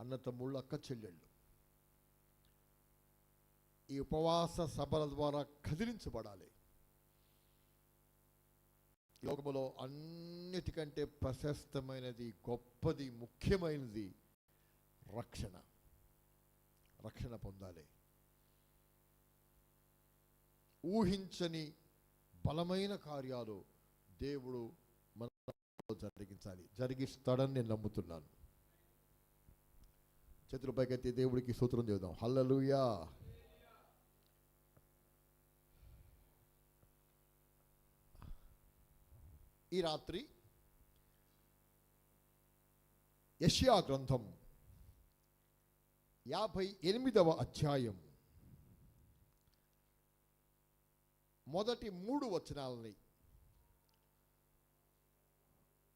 అన్న తమ్ముళ్ళు అక్క చెల్లెళ్ళు. ఈ ఉపవాస సభల ద్వారా కదిలించబడాలి. లోకములో అన్నిటికంటే ప్రశస్తమైనది గొప్పది ముఖ్యమైనది రక్షణ. రక్షణ పొందాలి. ఊహించని బలమైన కార్యాలు దేవుడు మన జరిగించాలి. జరిగిస్తాడని నేను నమ్ముతున్నాను. చేతుల పైకెత్తి దేవుడికి సూత్రం చేద్దాం. హల్లలుయా. ఈ రాత్రి యష్యా గ్రంథం యాభై ఎనిమిదవ అధ్యాయం మొదటి మూడు వచనాలని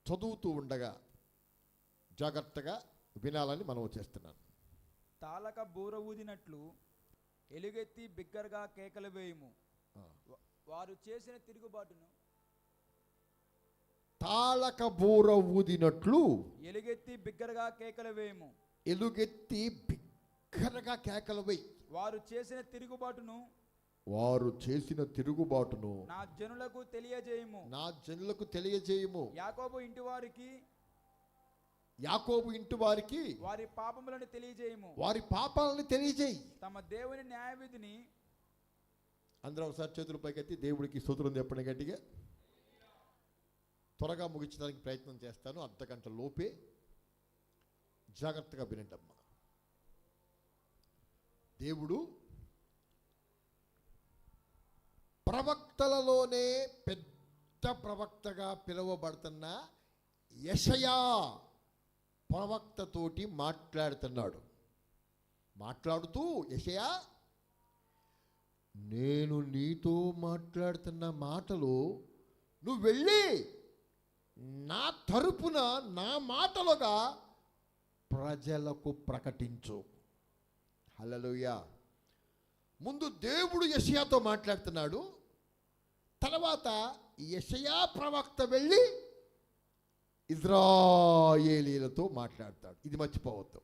చదువుతూ ఉండగా జాగ్రత్తగా వినాలని మనం చేస్తున్నాను. తాళక బూర ఊదినట్లు ఎలుగెత్తి బిగ్గరగా కేకలు వేయుము. వారు చేసిన తిరుగుబాటును తాళక బూర ఊదినట్లు ఎలుగెత్తి బిగ్గరగా కేకలు వేయుము. ఎలుగెత్తి బిగ్గరగా కేకలు వేయి. వారు చేసిన తిరుగుబాటును వారు చేసిన తిరుగుబాటును నా జనులకు తెలియజేయము. నా జనులకు తెలియజేయము. యాకోబు ఇంటి వారికి యాకోబు ఇంటి వారికి వారి పాపములను తెలియజేయము. వారి పాపాలను తెలియజేయి. తమ దేవుని న్యాయవిధిని అందరూ ఒకసారి చేతుల పైకెత్తి దేవుడికి సూత్రం చెప్పండి గట్టిగా. త్వరగా ముగించడానికి ప్రయత్నం చేస్తాను. అర్ధ గంట లోపే జాగ్రత్తగా వినండమ్మా. దేవుడు ప్రవక్తలలోనే పెద్ద ప్రవక్తగా పిలువబడుతున్న యషయా ప్రవక్తతోటి మాట్లాడుతున్నాడు. మాట్లాడుతూ యషయా నేను నీతో మాట్లాడుతున్న మాటలు నువ్వు వెళ్ళి నా తరపున నా మాటలుగా ప్రజలకు ప్రకటించు. హలలుయా ముందు దేవుడు యషయాతో మాట్లాడుతున్నాడు. తర్వాత యషయా ప్రవక్త వెళ్ళి ఇజ్రాయేలీలతో మాట్లాడతాడు. ఇది మర్చిపోవద్దు.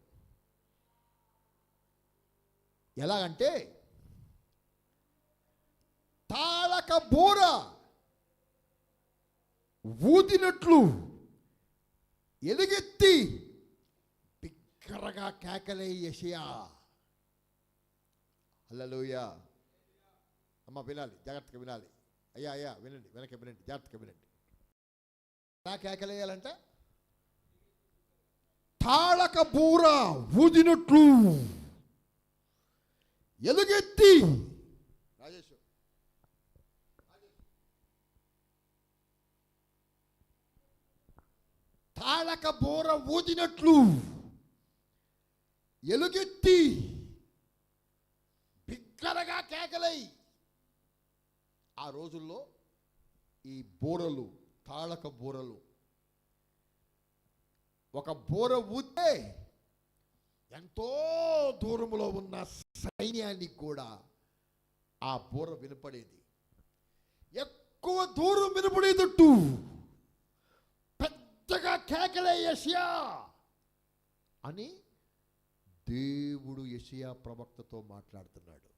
ఎలాగంటే తాళక బూర ఊదినట్లు ఎలుగెత్తి బిగ్గరగా కేకలే యషయా. హల్లెలూయా. అమ్మ వినాలి. జాగ్రత్తగా వినాలి. అయ్యా అయ్యా వినండి. వెనక వినండి. జాగ్రత్తగా వినండి. నా కేకలేయాలంట తాళక బూర ఊదినట్లు ఎలుగెత్తి. రాజేశ్వర తాళక బూర ఊదినట్లు ఎలుగెత్తి. బిగ్గరగా కేకలై. ఆ రోజుల్లో ఈ బూరలు తాళక బోరలు. ఒక బోర ఊతే ఎంతో దూరంలో ఉన్న సైన్యానికి కూడా ఆ బోర వినపడేది. ఎక్కువ దూరం వినపడేదట్టు పెద్దగా కేకలే యషియా అని దేవుడు యషియా ప్రవక్తతో మాట్లాడుతున్నాడు.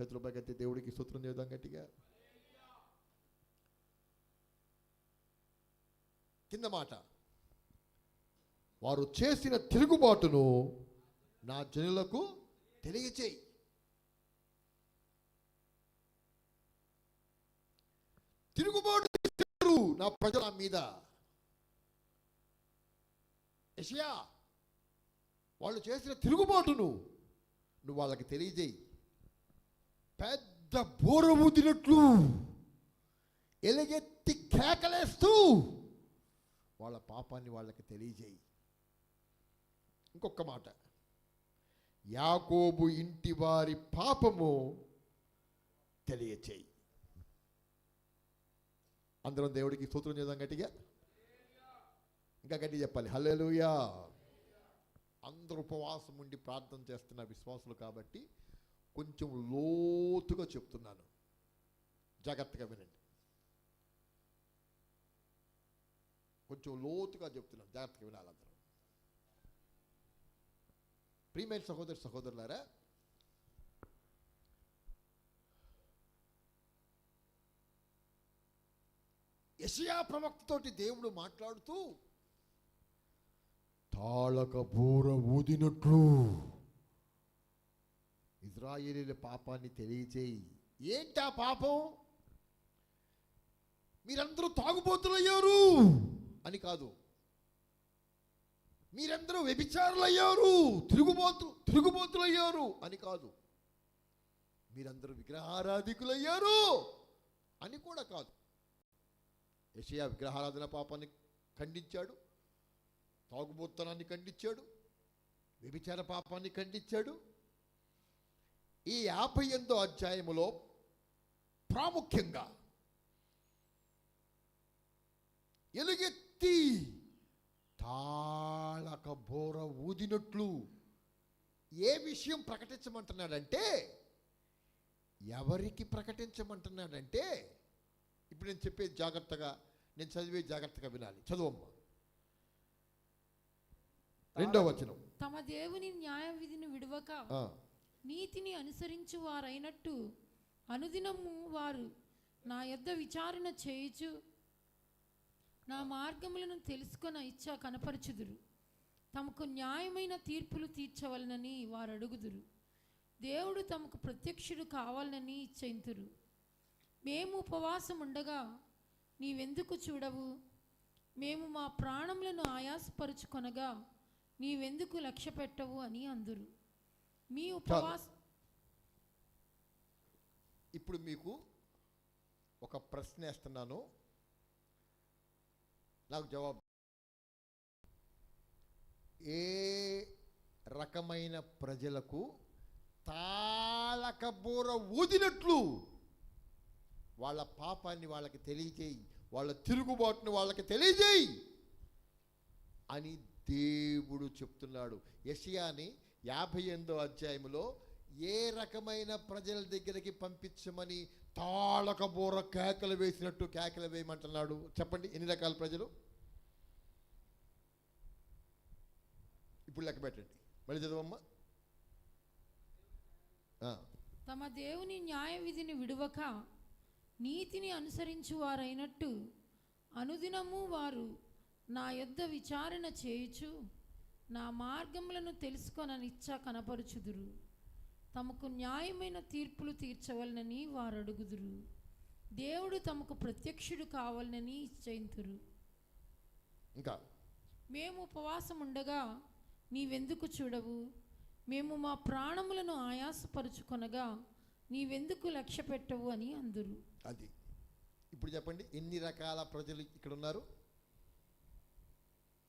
చేతుల పైకెత్తి దేవుడికి సూత్రం చేద్దాం గట్టిగా. కింద మాట. వారు చేసిన తిరుగుబాటును నా జనులకు తెలియచేయి. తిరుగుబాటు చేశారు నా ప్రజల మీద. యషయా వాళ్ళు చేసిన తిరుగుబాటును నువ్వు వాళ్ళకి తెలియజేయి. పెద్ద బోర ఊదినట్లు ఎలుగెత్తి కేకలేస్తూ వాళ్ళ పాపాన్ని వాళ్ళకి తెలియజేయి. ఇంకొక మాట. యాకోబు ఇంటి వారి పాపము తెలియచేయి. అందరం దేవుడికి సూత్రం చేద్దాం గట్టిగా. ఇంకా గట్టి చెప్పాలి. హల్లెలూయా. అందరూ ఉపవాసం ఉండి ప్రార్థన చేస్తున్న విశ్వాసులు కాబట్టి కొంచెం లోతుగా చెప్తున్నాను. జాగ్రత్తగా వినండి. కొంచెం లోతుగా చెప్తున్నాను. జాగ్రత్తగా వినాలందరూ ప్రియమైన సహోదరు సహోదరులారా యషయా ప్రవక్తతోటి దేవుడు మాట్లాడుతూ తాళక బూర ఊదినట్లు ఇజ్రాయేలీల పాపాన్ని తెలియచేయి. ఏంటి ఆ పాపం? మీరందరూ తాగుబోతులయ్యారు. అని కాదు. మీరందరూ వ్యభిచారులయ్యారు తిరుగుబోతు తిరుగుబోతులయ్యారు అని కాదు. మీరందరూ విగ్రహారాధికులయ్యారు అని కూడా కాదు. యషయా విగ్రహారాధన పాపాన్ని ఖండించాడు తాగుబోత్తనాన్ని ఖండించాడు వ్యభిచార పాపాన్ని ఖండించాడు. ఈ యాభై ఎనిమిదో అధ్యాయములో ప్రాముఖ్యంగా ఎలుగెత్తి తాళక బోర ఊదినట్లు. ఏ విషయం ప్రకటించమంటున్నాడంటే ఎవరికి ప్రకటించమంటున్నాడంటే ఇప్పుడు నేను చెప్పేది జాగ్రత్తగా నేను చదివే జాగ్రత్తగా వినాలి. చదువమ్మా. రెండో వచనం. తమ దేవుని న్యాయ విధిని విడవక నీతిని అనుసరించు వారైనట్టు అనుదినము వారు నా యొద్ద విచారణ చేయుచు నా మార్గములను తెలుసుకొని ఇచ్చా కనపరచుదురు. తమకు న్యాయమైన తీర్పులు తీర్చవలనని వారు అడుగుదురు. దేవుడు తమకు ప్రత్యక్షుడు కావాలని ఇచ్చేంతురు మేము ఉపవాసం ఉండగా నీవెందుకు చూడవు? మేము మా ప్రాణములను ఆయాసపరుచుకొనగా నీవెందుకు లక్ష్య పెట్టవు అని అందురు. మీ ఉపవాస ఇప్పుడు మీకు ఒక ప్రశ్న వేస్తున్నాను. నాకు జవాబు. ఏ రకమైన ప్రజలకు తాళకబూర ఊదినట్లు వాళ్ళ పాపాన్ని వాళ్ళకి తెలియజేయి వాళ్ళ తిరుగుబాటుని వాళ్ళకి తెలియజేయి అని దేవుడు చెప్తున్నాడు. యషియాని యాభై ఎనిమిదో అధ్యాయంలో ఏ రకమైన ప్రజల దగ్గరికి పంపించమని తాళక బూర కేకలు వేసినట్టు కేకలు వేయమంటున్నాడు. చెప్పండి ఎన్ని రకాల ప్రజలు? ఇప్పుడు లెక్క పెట్టండి. మళ్ళీ చదవమ్మా. తమ దేవుని న్యాయ విధిని విడువక నీతిని అనుసరించు వారైనట్టు అనుదినము వారు నా యొద్ద విచారణ చేయుచు నా మార్గములను తెలుసుకొననిచ్చా కనపరుచుదురు. తమకు న్యాయమైన తీర్పులు తీర్చవలనని వారు అడుగుదురు దేవుడు తమకు ప్రత్యక్షుడు కావాలని ఇచ్చయింతురు ఇంకా మేము ఉపవాసం ఉండగా నీవెందుకు చూడవు? మేము మా ప్రాణములను ఆయాసపరుచుకొనగా నీవెందుకు లక్ష్య పెట్టవు అని అందురు. అది. ఇప్పుడు చెప్పండి ఎన్ని రకాల ప్రజలు ఇక్కడ ఉన్నారు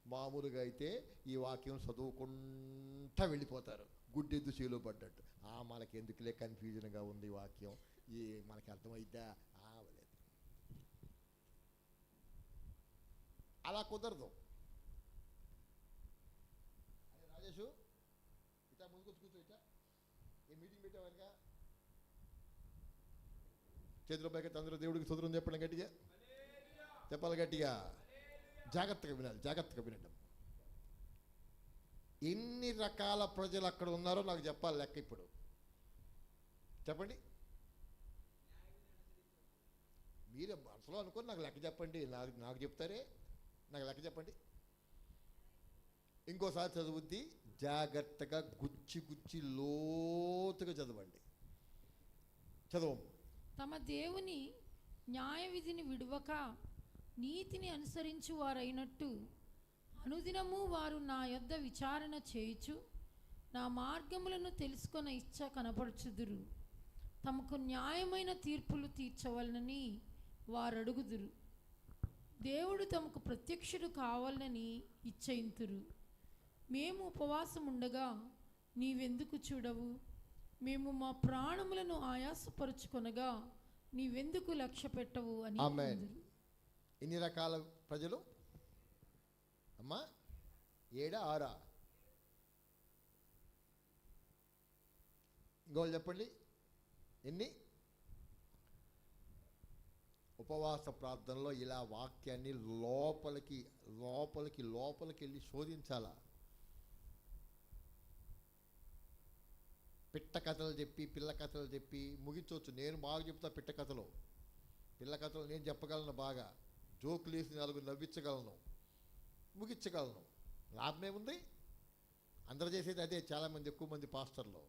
మామూలుగా అయితే ఈ వాక్యం చదువుకుంటా వెళ్ళిపోతారు. గుడ్డెద్దు చేలో పడ్డట్టు. ఆ మనకి ఎందుకులే కన్ఫ్యూజన్గా ఉంది వాక్యం? ఈ మనకి అర్థమైద్దా? ఆ, లేదు అలా కుదరదు. అరే రాజేషు ఇట్లా ముందుకు కూర్చో ఇట్లా. ఏ మీటింగ్ పెట్టావనుక చేతిలో పైకి అందరూ దేవుడికి సుదరం చెప్పడం గట్టిగా? చెప్పాలి గట్టిగా? జాగ్రత్తగా వినాలి జాగ్రత్తగా వినండి. ఎన్ని రకాల ప్రజలు అక్కడ ఉన్నారో నాకు చెప్పాలి లెక్క ఇప్పుడు. చెప్పండి. మీరు మనసులో అనుకొని నాకు లెక్క చెప్పండి. నాకు నాకు చెప్తారే? నాకు లెక్క చెప్పండి. ఇంకోసారి చదువుద్ది. జాగ్రత్తగా గుచ్చి గుచ్చి లోతుగా చదవండి. చదవం. తమ దేవుని న్యాయ విధిని విడువక నీతిని అనుసరించు వారైనట్టు అనుదినము వారు నా యొద్ద విచారణ చేయుచు నా మార్గములను తెలుసుకొన ఇచ్చ కనపరచుదురు. తమకు న్యాయమైన తీర్పులు తీర్చవలనని వారు అడుగుదురు దేవుడు తమకు ప్రత్యక్షుడు కావాలని ఇచ్చయింతురు మేము ఉపవాసం ఉండగా నీవెందుకు చూడవు? మేము మా ప్రాణములను ఆయాసపరుచుకొనగా నీవెందుకు లక్ష్య పెట్టవు అని. ఎన్ని రకాల ప్రజలు? అమ్మా ఏడా ఆరా? ఇంకోళ్ళు చెప్పండి. ఎన్ని? ఉపవాస ప్రార్థనలో ఇలా వాక్యాన్ని లోపలికి లోపలికి లోపలికి వెళ్ళి శోధించాలా? పిట్ట కథలు చెప్పి పిల్ల కథలు చెప్పి ముగించవచ్చు. నేను బాగా చెప్తా పిట్ట కథలు. పిల్ల కథలు నేను చెప్పగలను బాగా. జోకులు వేసి నాలుగు నవ్వించగలను. ముగించగలను. లాభం ఏముంది అందరు చేసేది అదే చాలామంది ఎక్కువ మంది పాస్టర్లు.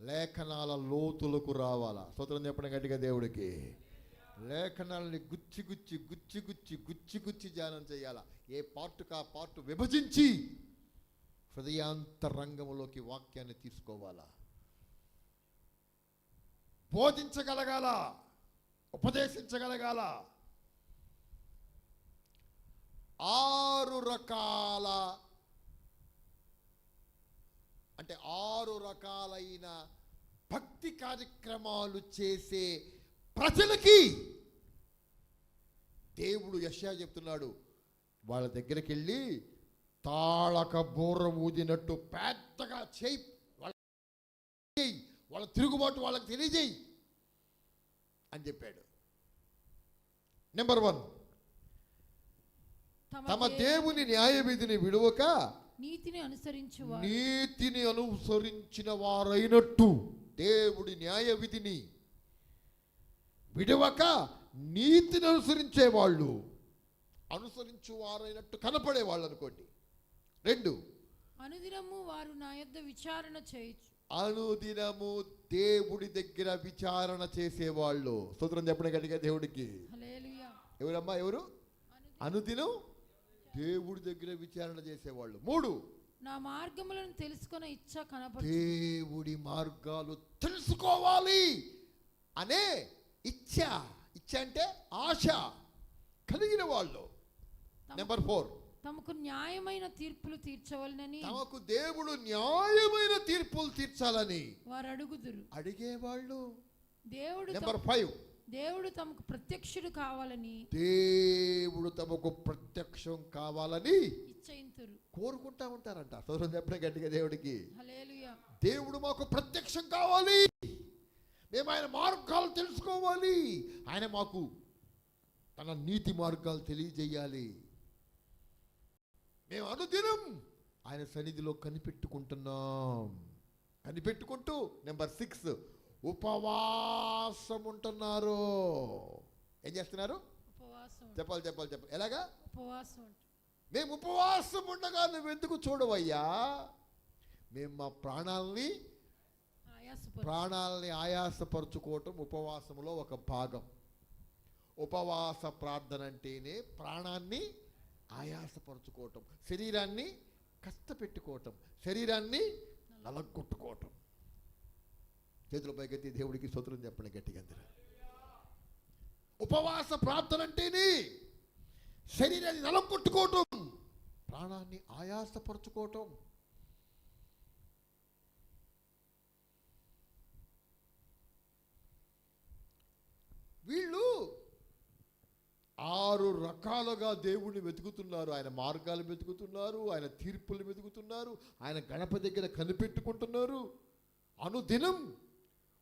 లేఖనాల లోతులకు రావాలా? స్తోత్రం చెప్పడం గట్టిగా దేవుడికి. లేఖనాలని గుచ్చి గుచ్చి గుచ్చి గుచ్చి గుచ్చి గుచ్చి ధ్యానం చేయాలా? ఏ పార్టుకు ఆ పార్ట్ విభజించి హృదయాంతరంగంలోకి వాక్యాన్ని తీసుకోవాలా? బోధించగలగాల? ఉపదేశించగలగాల? ఆరు రకాల అంటే ఆరు రకాలైన భక్తి కార్యక్రమాలు చేసే ప్రజలకి దేవుడు యశా చెప్తున్నాడు వాళ్ళ దగ్గరికి వెళ్ళి తాళక బూర ఊదినట్టు పెద్దగా చేయి వాళ్ళ వాళ్ళ తిరుగుబాటు వాళ్ళకి తెలియజేయి అని చెప్పాడు. నెంబర్ వన్ తమ దేవుని న్యాయ విధిని విడువక నీతిని అనుసరించు నీతిని అనుసరించిన వారైనట్టు దేవుడి న్యాయ విధిని విడవక నీతిని అనుసరించే వాళ్ళు అనుసరించు వారైనట్టు కనపడే వాళ్ళు అనుకోండి. రెండు. అనుదినము వారు నా యొద్ద విచారణ చేయొచ్చు అనుదినము దేవుడి దగ్గర విచారణ చేసేవాళ్ళు. స్తోత్రం చెప్పడం గట్టిగా దేవుడికి. ఎవరమ్మా ఎవరు? అనుదినం దేవుడి దగ్గర విచారణ చేసేవాళ్ళు. మూడు. నా మార్గములను తెలుసుకున్న ఇచ్చ కనపడు దేవుడి మార్గాలు తెలుసుకోవాలి అనే ఇచ్చ. ఇచ్చ అంటే ఆశ కలిగిన వాళ్ళు. నెంబర్ ఫోర్ తమకు న్యాయమైన తీర్పులు తీర్చవలనని. తమకు దేవుడు న్యాయమైన తీర్పులు తీర్చాలని వారు అడుగుదురు అడిగేవాళ్ళు. దేవుడు నెంబర్ ఫైవ్ దేవుడు తమకు ప్రత్యక్షుడు కావాలని దేవుడు తమకు ప్రత్యక్షం కావాలని ఇచ్చయింతురు కోరుకుంటా ఉంటారంట. సోదరం చెప్పడం గట్టిగా దేవుడికి. దేవుడు మాకు ప్రత్యక్షం కావాలి. మేము ఆయన మార్గాలు తెలుసుకోవాలి. ఆయన మాకు తన నీతి మార్గాలు తెలియజేయాలి. మేము అనుదినం ఆయన సన్నిధిలో కనిపెట్టుకుంటున్నాం. కనిపెట్టుకుంటూ నెంబర్ సిక్స్ ఉపవాసం ఉంటున్నారు ఏం చేస్తున్నారు? ఉపవాసం చెప్పాలి చెప్పాలి చెప్పాలి. ఎలాగా? ఉపవాసం. మేము ఉపవాసం ఉండగా నువ్వు ఎందుకు చూడవయ్యా? మేము మా ప్రాణాలని ప్రాణాలని ఆయాసపరుచుకోవటం ఉపవాసంలో ఒక భాగం. ఉపవాస ప్రార్థన అంటేనే ప్రాణాన్ని ఆయాసపరుచుకోవటం శరీరాన్ని కష్టపెట్టుకోవటం శరీరాన్ని నలగొట్టుకోవటం. చేతుల పైకెత్తి దేవుడికి స్తోత్రం చెప్పండి గట్టిగా అందరూ. ఉపవాస ప్రార్థన అంటేనే శరీరాన్ని నలగొట్టుకోవటం ప్రాణాన్ని ఆయాసపరచుకోవటం. వీళ్ళు ఆరు రకాలుగా దేవుణ్ణి వెతుకుతున్నారు. ఆయన మార్గాలు వెతుకుతున్నారు ఆయన తీర్పులు వెతుకుతున్నారు ఆయన గణప దగ్గర కనిపెట్టుకుంటున్నారు. అనుదినం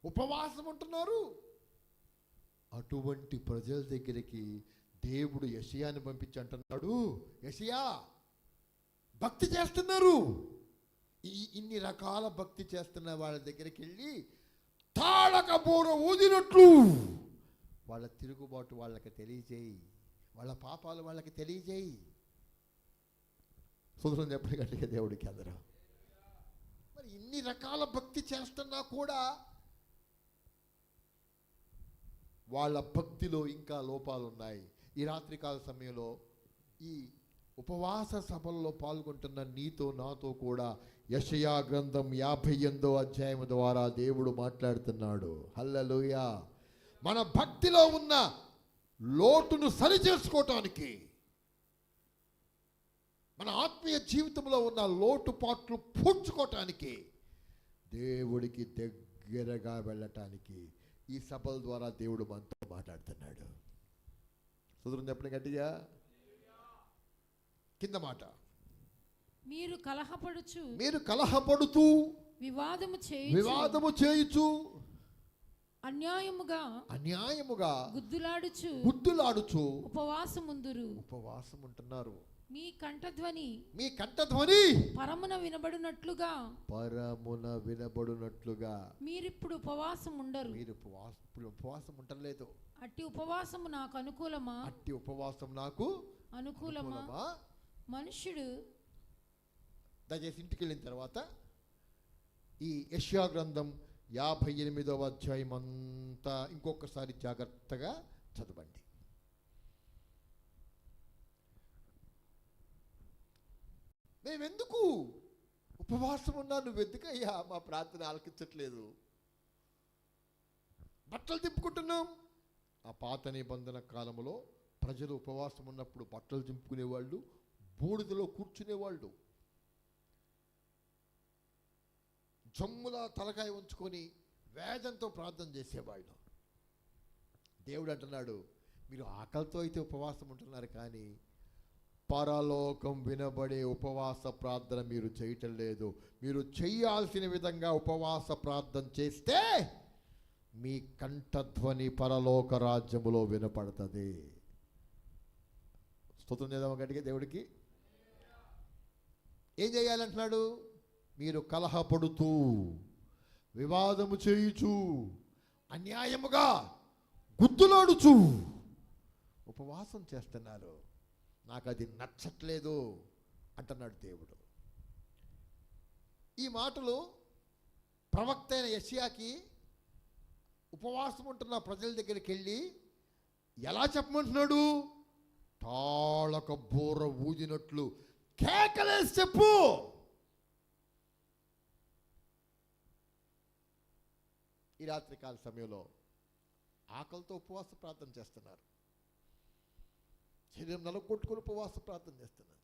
ఉపవాసం ఉంటున్నారు. అటువంటి ప్రజల దగ్గరికి దేవుడు యషయాని పంపించి అంటున్నాడు యషయా భక్తి చేస్తున్నారు. ఈ ఇన్ని రకాల భక్తి చేస్తున్న వాళ్ళ దగ్గరికి వెళ్ళి తాళక బూర ఊదినట్లు వాళ్ళ తిరుగుబాటు వాళ్ళకి తెలియజేయి. వాళ్ళ పాపాలు వాళ్ళకి తెలియజేయి. సుందరం చెప్పండి దేవుడికి అందరూ. మరి ఇన్ని రకాల భక్తి చేస్తున్నా కూడా వాళ్ళ భక్తిలో ఇంకా లోపాలు ఉన్నాయి ఈ రాత్రికాల సమయంలో ఈ ఉపవాస సభల్లో పాల్గొంటున్న నీతో నాతో కూడా యషయా గ్రంథం యాభై ఎనిమిదో అధ్యాయం ద్వారా దేవుడు మాట్లాడుతున్నాడు. హల్లెలూయా! మన భక్తిలో ఉన్న లోటును సరిచేసుకోవటానికి మన ఆత్మీయ జీవితంలో ఉన్న లోటుపాట్లు పూడ్చుకోవటానికి దేవుడికి దగ్గరగా వెళ్ళటానికి ఈ సభల ద్వారా దేవుడు మనతో మాట్లాడుతున్నాడు. సుదరం చెప్పండి గట్టిగా. కింద మాట. మీరు కలహపడుచు మీరు కలహపడుతూ వివాదము చేయి వివాదము చేయుచు అన్యాయముగా అన్యాయముగా గుద్దులాడుచు గుద్దులాడుచు ఉపవాసముందురు. ఉపవాసం ఉంటున్నారు మీ కంఠధ్వని మీ కంఠధ్వని పరమున వినబడినట్లుగా. పరమున వినబడునట్లుగా. మీరిప్పుడు ఉపవాసం ఉండరు. మీరు ఉపవాస ఇప్పుడు ఉపవాసం ఉండలేదు అట్టి ఉపవాసము నాకు అనుకూలమా? అట్టి ఉపవాసం నాకు అనుకూలమా? మనుష్యుడు దయచేసి ఇంటికి వెళ్ళిన తర్వాత ఈ యష్యా గ్రంథం యాభై ఎనిమిదవ అధ్యాయం అంతా ఇంకొకసారి జాగ్రత్తగా చదవండి. మేమెందుకు ఉపవాసం ఉన్నా నువ్వు ఎందుకయ్యా మా ప్రార్థన ఆలకించట్లేదు. బట్టలు తిప్పుకుంటున్నాం. ఆ పాత నిబంధన కాలంలో ప్రజలు ఉపవాసం ఉన్నప్పుడు బట్టలు చింపుకునేవాళ్ళు బూడిదలో కూర్చునేవాళ్ళు. జమ్ముల తలకాయ ఉంచుకొని వేదంతో ప్రార్థన చేసేవాళ్ళు. దేవుడు అంటున్నాడు మీరు ఆకలితో అయితే ఉపవాసం ఉంటున్నారు కానీ పరలోకం వినబడే ఉపవాస ప్రార్థన మీరు చేయటం లేదు. మీరు చేయాల్సిన విధంగా ఉపవాస ప్రార్థన చేస్తే మీ కంఠధ్వని పరలోక రాజ్యములో వినపడుతుంది. స్తోత్రం చేద్దాం గట్టిగా దేవుడికి? ఏం చేయాలంటున్నాడు? మీరు కలహపడుతూ వివాదము చేయుచు అన్యాయముగా గుద్దులాడుచు ఉపవాసం చేస్తున్నారు. నాకు అది నచ్చట్లేదు అంటున్నాడు దేవుడు. ఈ మాటలు ప్రవక్త అయిన యష్యాకి ఉపవాసం ఉంటున్న ప్రజల దగ్గరికి వెళ్ళి ఎలా చెప్పమంటున్నాడు? తాళక బూర ఊదినట్లు కేకలేసి చెప్పు. ఈ రాత్రికాల సమయంలో ఆకలితో ఉపవాస ప్రార్థన చేస్తున్నారు. శరీరం నలగొట్టుకుని ఉపవాస ప్రార్థన చేస్తున్నాను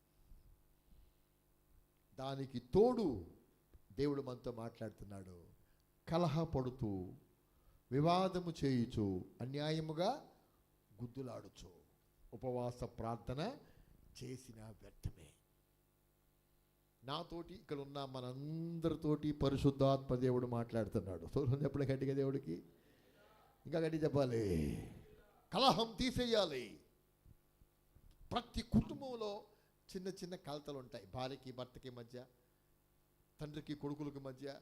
దానికి తోడు దేవుడు మనతో మాట్లాడుతున్నాడు. కలహపడుతూ వివాదము చేయుచు అన్యాయముగా గుద్దులాడుచు. ఉపవాస ప్రార్థన చేసిన వ్యర్థమే. నాతోటి ఇక్కడ ఉన్న మనందరితోటి పరిశుద్ధాత్మ దేవుడు మాట్లాడుతున్నాడు. సోదరం చెప్పలే గట్టిగా దేవుడికి. ఇంకా గట్టి చెప్పాలి. కలహం తీసేయాలి. ప్రతి కుటుంబంలో చిన్న చిన్న కలతలు ఉంటాయి. భార్యకి భర్తకి మధ్య తండ్రికి కొడుకులకి మధ్య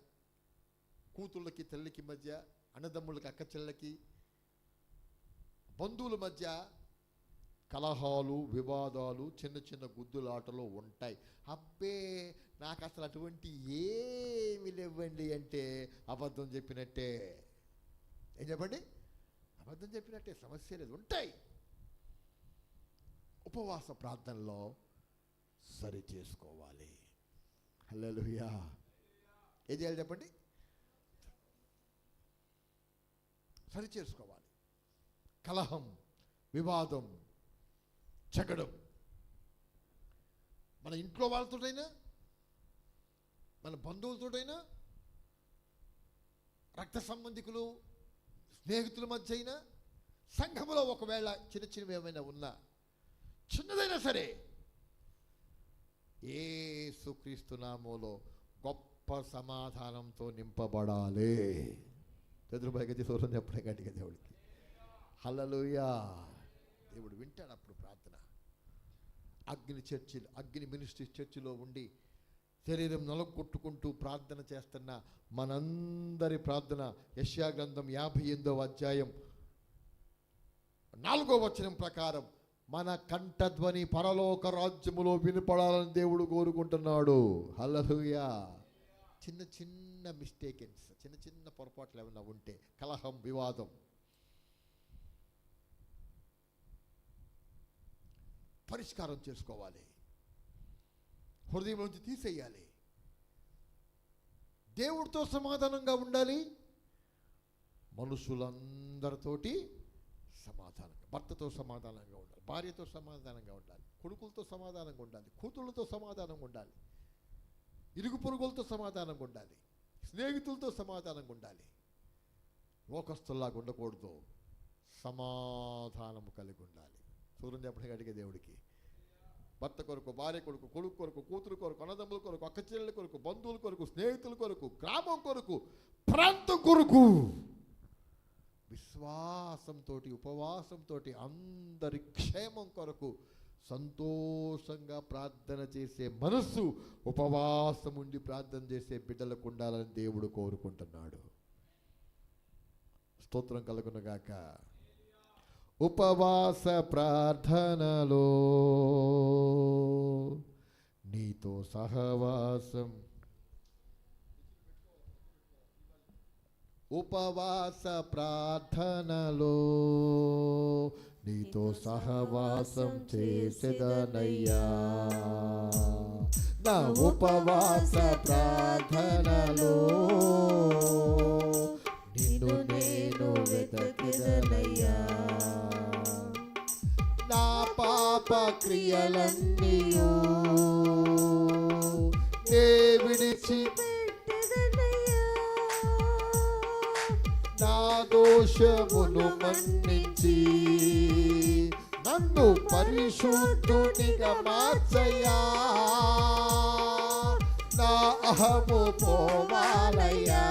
కూతుళ్ళకి తల్లికి మధ్య అన్నదమ్ములకి అక్క చెల్లెలకి బంధువుల మధ్య కలహాలు వివాదాలు చిన్న చిన్న గుద్దులాటలు ఉంటాయి. అబ్బే నాకు అసలు అటువంటి ఏమి లేవండి అంటే అబద్ధం చెప్పినట్టే. ఏం చెప్పండి? అబద్ధం చెప్పినట్టే సమస్య లేదు ఉంటాయి. ఉపవాస ప్రార్థనలో సరి చేసుకోవాలి. హలోయా ఏం చేయాలి చెప్పండి? సరి చేసుకోవాలి. కలహం వివాదం చెగడం. మన ఇంట్లో వాళ్ళతోటైనా మన బంధువులతోటైనా రక్త సంబంధికులు స్నేహితుల మధ్య అయినా సంఘములో ఒకవేళ చిన్న చిన్నవి ఏమైనా ఉన్నా చిన్నదైనా సరే ఏ సుక్రీస్తునామంలో గొప్ప సమాధానంతో నింపబడాలి. చతుర్భాగ్యతి సూర్యం చెప్పడం గట్టిగా దేవుడికి. హలలుయా దేవుడు వింటాడు అప్పుడు ప్రార్థన. అగ్ని చర్చిలు అగ్ని మినిస్ట్రీ చర్చిలో ఉండి శరీరం నలగొట్టుకుంటూ ప్రార్థన చేస్తున్న మనందరి ప్రార్థన. యశ్యా గ్రంథం యాభై ఎనిమిదవ అధ్యాయం నాలుగో వచనం ప్రకారం మన కంఠధ్వని పరలోక రాజ్యములో వినపడాలని దేవుడు కోరుకుంటున్నాడు. హల్లెలూయా. చిన్న చిన్న మిస్టేకెన్స్ చిన్న చిన్న పొరపాట్లు ఏమైనా ఉంటే కలహం వివాదం. పరిష్కారం చేసుకోవాలి. హృదయం నుంచి తీసేయాలి. దేవుడితో సమాధానంగా ఉండాలి. మనుషులందరితోటి సమాధానంగా భర్తతో సమాధానంగా ఉండాలి భార్యతో సమాధానంగా ఉండాలి కొడుకులతో సమాధానంగా ఉండాలి కూతుళ్ళతో సమాధానంగా ఉండాలి ఇరుగు పొరుగులతో సమాధానంగా ఉండాలి స్నేహితులతో సమాధానంగా ఉండాలి. లోకస్తుల్లాగా ఉండకూడదు. సమాధానము కలిగి ఉండాలి. సూర్యం చెప్పడానికి అడిగే దేవుడికి భర్త కొరకు భార్య కొరకు కొడుకు కొరకు కూతురు కొరకు అన్నదమ్ముల కొరకు అక్క చెల్లెల కొరకు బంధువుల కొరకు స్నేహితుల కొరకు గ్రామం కొరకు ప్రాంతం కొరకు. విశ్వాసంతో ఉపవాసంతో అందరి క్షేమం కొరకు సంతోషంగా ప్రార్థన చేసే మనస్సు ఉపవాసం ఉండి ప్రార్థన చేసే బిడ్డలకు ఉండాలని దేవుడు కోరుకుంటున్నాడు. స్తోత్రం కలుగునగాక. ఉపవాస ప్రార్థనలో నీతో సహవాసం ఉపవాస ప్రార్థనలో. నీతో సహవాసం చేసేదనయ్యా. నా ఉపవాస ప్రార్థనలో నిన్ను నేను వెతకిదనయ్యా. నా పాప క్రియలన్నీయు. నే విడిచి దోషమును మన్నించి నన్ను పరిశుద్ధునిగా మార్చయా నా అహము పోవాలయ్యా.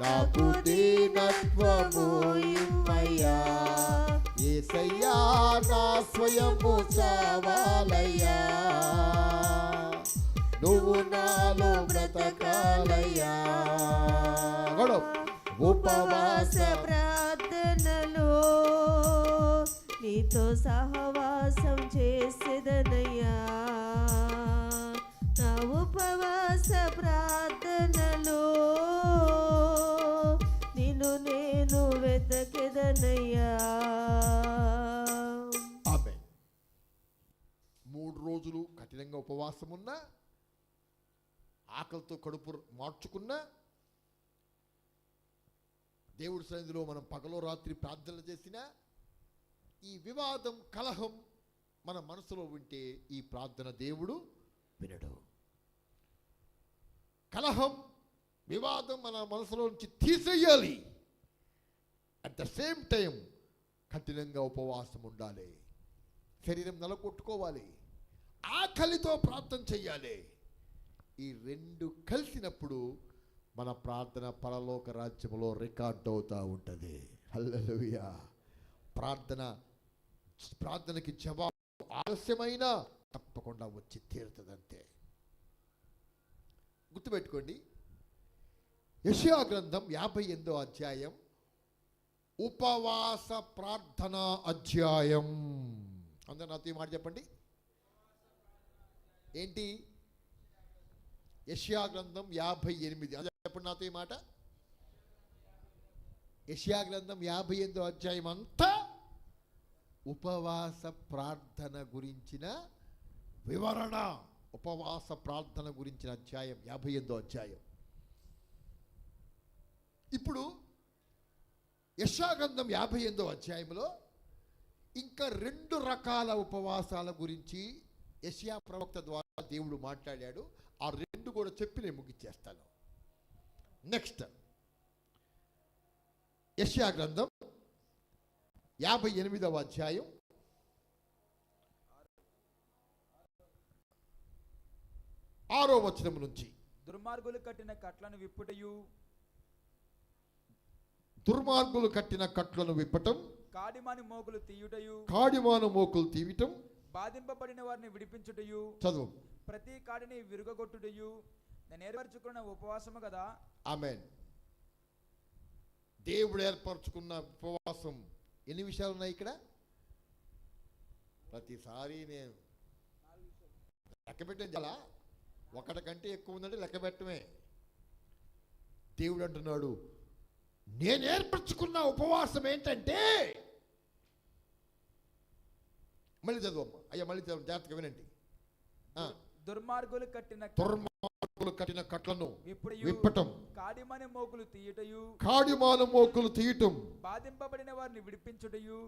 నాకు దీనత్వము ఇమ్మయ్యా ఏసయ్యా నా స్వయము చావాలయ్యా. నువ్వు నాలో బ్రతకాలయ్యా. గొడవ. ఉపవాస ప్రార్థనలో నీతో సహవాసం చేసేదనయ్యా. నా ఉపవాస ప్రార్థనలో నిన్ను నేను వెతకెదనయ్యా. మూడు రోజులు కఠినంగా ఉపవాసం ఉన్నా ఆకలితో కడుపు మార్చుకున్నా దేవుడి సన్నిధిలో మనం పగలో రాత్రి ప్రార్థనలు చేసినా ఈ వివాదం కలహం మన మనసులో ఉంటే ఈ ప్రార్థన దేవుడు వినడు. కలహం వివాదం మన మనసులో నుంచి తీసేయాలి. అట్ ద సేమ్ టైం కఠినంగా ఉపవాసం ఉండాలి. శరీరం నెలకొట్టుకోవాలి ఆకలితో ప్రార్థన చెయ్యాలి ఈ రెండు కలిసినప్పుడు మన ప్రార్థన పరలోక రాజ్యంలో రికార్డ్ అవుతూ ఉంటుంది. హల్లెలూయా. ప్రార్థన ప్రార్థనకి జవాబు ఆలస్యమైన తప్పకుండా వచ్చి తీరుతుందంతే. గుర్తుపెట్టుకోండి యశియా గ్రంథం యాభై ఎనిమిదో అధ్యాయం ఉపవాస ప్రార్థన అధ్యాయం. అందరూ నాతో ఈ మాట చెప్పండి. ఏంటి? యష్యా గ్రంథం యాభై ఎనిమిది అదే చెప్పండి నాతో ఈ మాట? యష్యా గ్రంథం యాభై ఎనిమిదో అధ్యాయం అంతా ఉపవాస ప్రార్థన గురించిన వివరణ. ఉపవాస ప్రార్థన గురించిన అధ్యాయం యాభై ఎనిమిదో అధ్యాయం. ఇప్పుడు యశాగంధం యాభై ఎనిమిదో అధ్యాయంలో ఇంకా రెండు రకాల ఉపవాసాల గురించి యశయా ప్రవక్త ద్వారా దేవుడు మాట్లాడాడు. ఆ రెండు కూడా చెప్పి నేను ముగిచ్చేస్తాను. నెక్స్ట్. యశయా గ్రంథం యాభై ఎనిమిదవ అధ్యాయం. ఆరో వచనం నుంచి. దుర్మార్గులు కట్టిన కట్లను విప్పుటయు. దుర్మార్గులు కట్టిన కట్లను విప్పటం. కాడిమాని మోకులు తీయుటయు. కాడిమాను మోకులు తీయటం బాధింపబడిన వారిని విడిపించుటయు. చదువు. ప్రతి కాడిని విరుగగొట్టుటయు. నేను ఏర్పరచుకున్న ఉపవాసము కదా? ఆమెన్ దేవుడు ఏర్పరచుకున్న ఉపవాసం ఎన్ని విషయాలు ఉన్నాయి ఇక్కడ? ప్రతిసారి నేను లెక్క పెట్టడం చాలా. ఒకటి కంటే ఎక్కువ ఉందంటే లెక్క పెట్టమే దేవుడు అంటున్నాడు నేను ఏర్పరచుకున్న ఉపవాసం ఏంటంటే మళ్ళీ చదువమ్మా. అయ్యా మళ్ళీ చదువు జాగ్రత్తగా వినండి. దుర్మార్గులు కట్టిన దుర్మార్గులు కట్టిన కట్లను విప్పటం. కాడిమాని మోకులు తీయుటయు. కాడిమాను మోకులు తీయటం. బాధింపబడిన వారిని విడిపించుటయు.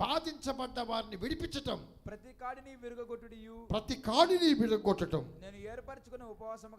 బాధించబడ్డ వారిని విడిపించటం. ప్రతి కాడిని విరుగగొట్టుటయు. ప్రతి కాడిని విడగొట్టటం నేను ఏర్పరచుకున్న ఉపవాసము